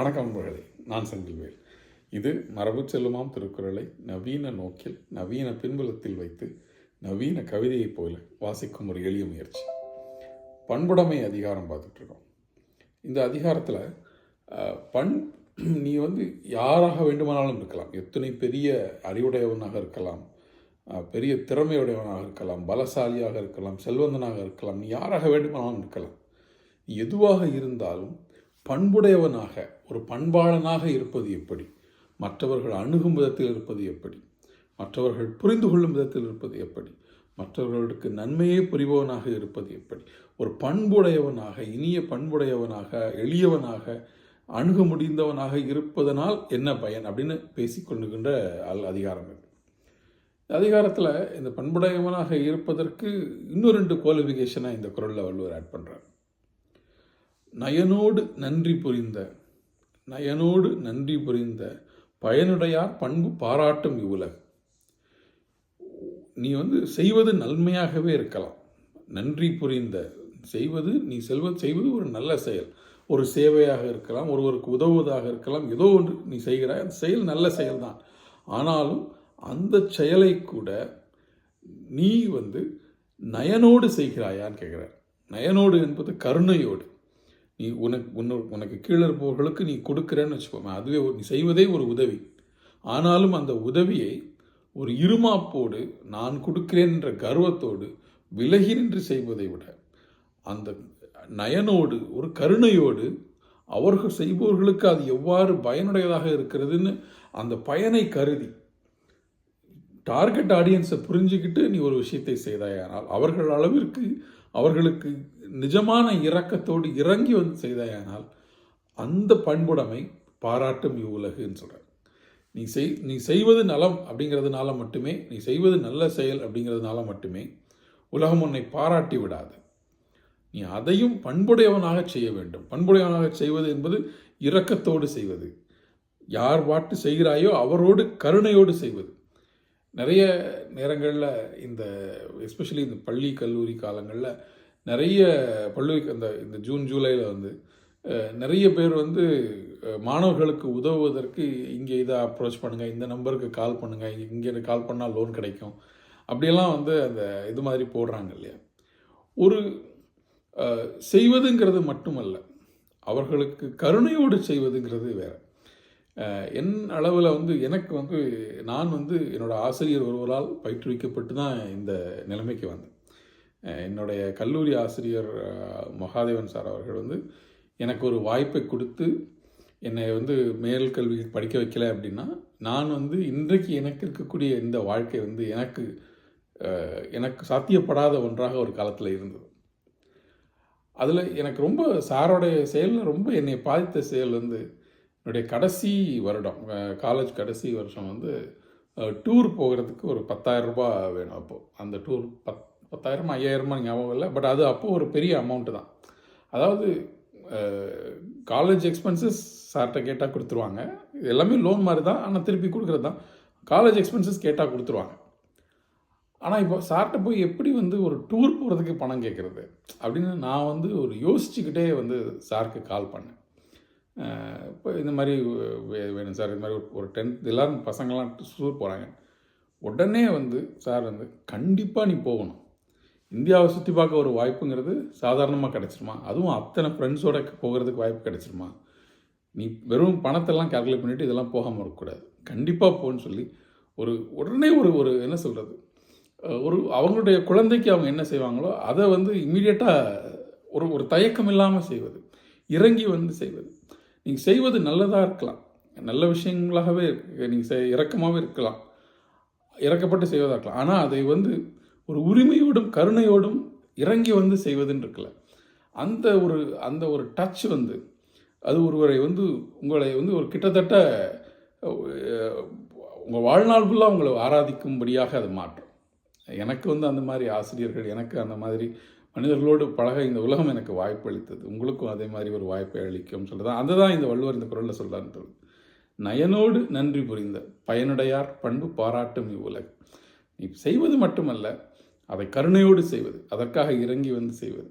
வணக்கம் நண்பர்களே நான் செந்தில்வேல் இது மரபு செல்லுமாம் திருக்குறளை நவீன நோக்கில் நவீன பின்புலத்தில் வைத்து நவீன கவிதையைப் போல வாசிக்கும் ஒரு எளிய முயற்சி. பண்புடைமை அதிகாரம் பார்த்துட்ருக்கோம். இந்த அதிகாரத்தில் பண் நீ வந்து யாராக வேண்டுமானாலும் இருக்கலாம். எத்தனை பெரிய அறிவுடையவனாக இருக்கலாம் பெரிய திறமையுடையவனாக இருக்கலாம் பலசாலியாக இருக்கலாம் செல்வந்தனாக இருக்கலாம் நீ யாராக வேண்டுமானாலும் இருக்கலாம். எதுவாக இருந்தாலும் பண்புடையவனாக ஒரு பண்பாளனாக இருப்பது எப்படி? மற்றவர்கள் அணுகும் விதத்தில் இருப்பது எப்படி? மற்றவர்கள் புரிந்து கொள்ளும் விதத்தில் இருப்பது எப்படி? மற்றவர்களுக்கு நன்மையே புரிபவனாக இருப்பது எப்படி? ஒரு பண்புடையவனாக இனிய பண்புடையவனாக எளியவனாக அணுக முடிந்தவனாக இருப்பதனால் என்ன பயன் அப்படின்னு பேசிக்கொள்ளுகின்ற அல் அதிகாரம் இது. அதிகாரத்தில் இந்த பண்புடையவனாக இருப்பதற்கு இன்னும் ரெண்டு குவாலிஃபிகேஷனை இந்த குரலில் வள்ளுவர் ஆட் பண்ணுறார் நயனோடு நன்றி புரிந்த நயனோடு நன்றி புரிந்த பயனுடையார் பண்பு பாராட்டும் இவ்வுலகு. நீ வந்து செய்வது நன்மையாகவே இருக்கலாம். நன்றி புரிந்த செய்வது நீ செல்வ செய்வது ஒரு நல்ல செயல். ஒரு சேவையாக இருக்கலாம் ஒருவருக்கு உதவுவதாக இருக்கலாம் ஏதோ ஒன்று நீ செய்கிறாய் அந்த செயல் நல்ல செயல்தான். ஆனாலும் அந்த செயலை கூட நீ வந்து நயனோடு செய்கிறாயான்னு கேட்குறார். நயனோடு என்பது கருணையோடு. நீ உனக்கு உன்ன- உனக்கு கீழே இருப்பவர்களுக்கு நீ கொடுக்குறேன்னு வச்சுக்கோமே அதுவே நீ செய்வதே ஒரு உதவி. ஆனாலும் அந்த உதவியை ஒரு இருமாப்போடு நான் கொடுக்கிறேன் என்ற கர்வத்தோடு விலகி நின்று செய்வதை விட அந்த நயனோடு ஒரு கருணையோடு அவர்கள் செய்பவர்களுக்கு அது எவ்வாறு பயனுடையதாக இருக்கிறதுன்னு அந்த பயனை கருதி டார்கெட் ஆடியன்ஸை புரிஞ்சுக்கிட்டு நீ ஒரு விஷயத்தை செய்தாயானால் அவர்கள் அளவிற்கு அவர்களுக்கு நிஜமான இரக்கத்தோடு இறங்கி வந்து செய்தாயானால் அந்த பண்புடைமை பாராட்டும் இவ்வுலகுன்னு சொல்கிறார் நீ செய் நீ செய்வது நலம் அப்படிங்கிறதுனால மட்டுமே நீ செய்வது நல்ல செயல் அப்படிங்கிறதுனால மட்டுமே உலகம் உன்னை பாராட்டி விடாது. நீ அதையும் பண்புடையவனாக செய்ய வேண்டும். பண்புடையவனாக செய்வது என்பது இரக்கத்தோடு செய்வது. யார் பாட்டு செய்கிறாயோ அவரோடு கருணையோடு செய்வது. நிறைய நேரங்களில் இந்த எஸ்பெஷலி இந்த பள்ளி கல்லூரி காலங்களில் நிறைய பள்ளி அந்த இந்த ஜூன் ஜூலையில் வந்து நிறைய பேர் வந்து மாணவர்களுக்கு உதவுவதற்கு இங்கே இதை அப்ரோச் பண்ணுங்கள் இந்த நம்பருக்கு கால் பண்ணுங்கள் இங்கே கால் பண்ணால் லோன் கிடைக்கும். அப்படியெல்லாம் வந்து அந்த இது மாதிரி போடுறாங்க இல்லையா? ஒரு செய்வதுங்கிறது மட்டுமல்ல அவர்களுக்கு கருணையோடு செய்வதுங்கிறது வேறு. என் அளவில் வந்து எனக்கு வந்து நான் வந்து என்னோட ஆசிரியர் ஒருவரால் பயிற்றுவிக்கப்பட்டு தான் இந்த நிலைமைக்கு வந்தேன். என்னுடைய கல்லூரி ஆசிரியர் மகாதேவன் சார் அவர்கள் வந்து எனக்கு ஒரு வாய்ப்பை கொடுத்து என்னை வந்து மேல் கல்வி படிக்க வைக்கல அப்படின்னா நான் வந்து இன்றைக்கு எனக்கு இருக்கக்கூடிய இந்த வாழ்க்கை வந்து எனக்கு எனக்கு சாத்தியப்படாத ஒன்றாக ஒரு காலத்தில் இருந்தது. அதில் எனக்கு ரொம்ப சாரோடைய செயலில் ரொம்ப என்னை பாதித்த செயல் வந்து என்னுடைய கடைசி வருடம் காலேஜ் கடைசி வருஷம் வந்து டூர் போகிறதுக்கு ஒரு 10000 ரூபாய் வேணும் அப்போது அந்த டூர் பத் பத்தாயிரமா ஐயாயிரமா ஞாபகம் இல்லை. பட் அது அப்போது ஒரு பெரிய அமௌண்ட்டு தான். அதாவது காலேஜ் எக்ஸ்பென்சஸ் சார்கிட்ட கேட்டால் கொடுத்துருவாங்க. இது எல்லாமே லோன் மாதிரி தான். ஆனால் திருப்பி கொடுக்குறது தான். காலேஜ் எக்ஸ்பென்சஸ் கேட்டால் கொடுத்துருவாங்க. ஆனால் இப்போ சார்கிட்ட போய் எப்படி வந்து ஒரு டூர் போகிறதுக்கு பணம் கேட்குறது? அப்படின்னு நான் வந்து ஒரு யோசிச்சுக்கிட்டே வந்து சாருக்கு கால் பண்ணேன். இந்த மாதிரி வே- வேணும் சார். இது மாதிரி ஒரு- ஒரு டென்த் எல்லோரும் பசங்களாம் டூர் போகிறாங்க உடனே வந்து சார் வந்து கண்டிப்பாக நீ போகணும். இந்தியாவை சுற்றி பார்க்க ஒரு வாய்ப்புங்கிறது சாதாரணமாக கிடச்சிருமா? அதுவும் அத்தனை ஃப்ரெண்ட்ஸோட போகிறதுக்கு வாய்ப்பு கிடச்சிருமா? நீ வெறும் பணத்தெல்லாம் கேல்குலேட் பண்ணிவிட்டு இதெல்லாம் போகாமல் இருக்கக்கூடாது. கண்டிப்பாக போன்னு சொல்லி ஒரு உடனே ஒரு ஒரு என்ன சொல்கிறது ஒரு அவங்களுடைய குழந்தைக்கு அவங்க என்ன செய்வாங்களோ அதை வந்து இம்மீடியட்டாக ஒரு ஒரு தயக்கம் இல்லாமல் செய்வது. இறங்கி வந்து செய்வது. நீங்கள் செய்வது நல்லதாக இருக்கலாம். நல்ல விஷயங்களாகவே நீங்கள் செய் இறக்கமாகவே இருக்கலாம். இறக்கப்பட்டு செய்வதாக இருக்கலாம். ஆனால் அதை வந்து ஒரு உரிமையோடும் கருணையோடும் இறங்கி வந்து செய்வதுன்னு இருக்கல அந்த ஒரு அந்த ஒரு டச் வந்து அது ஒருவரை வந்து உங்களை வந்து ஒரு கிட்டத்தட்ட உங்கள் வாழ்நாள் ஃபுல்லாக உங்களை ஆராதிக்கும்படியாக அது மாற்றும். எனக்கு வந்து அந்த மாதிரி ஆசிரியர்கள் எனக்கு அந்த மாதிரி மனிதர்களோடு பழக இந்த உலகம் எனக்கு வாய்ப்பு அளித்தது. உங்களுக்கும் அதே மாதிரி ஒரு வாய்ப்பை அளிக்கும் சொல்லுதான். அதுதான் இந்த வள்ளுவர் இந்த குரலில் சொல்றாருன்னு தோணுது நயனோடு நன்றி புரிந்த பயனுடையார் பண்பு பாராட்டும் இவ்வுலகு. நீ செய்வது மட்டுமல்ல அதை கருணையோடு செய்வது அதற்காக இறங்கி வந்து செய்வது.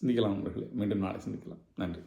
சிந்திக்கலாம் நண்பர்களே மீண்டும் நாளை சிந்திக்கலாம். நன்றி.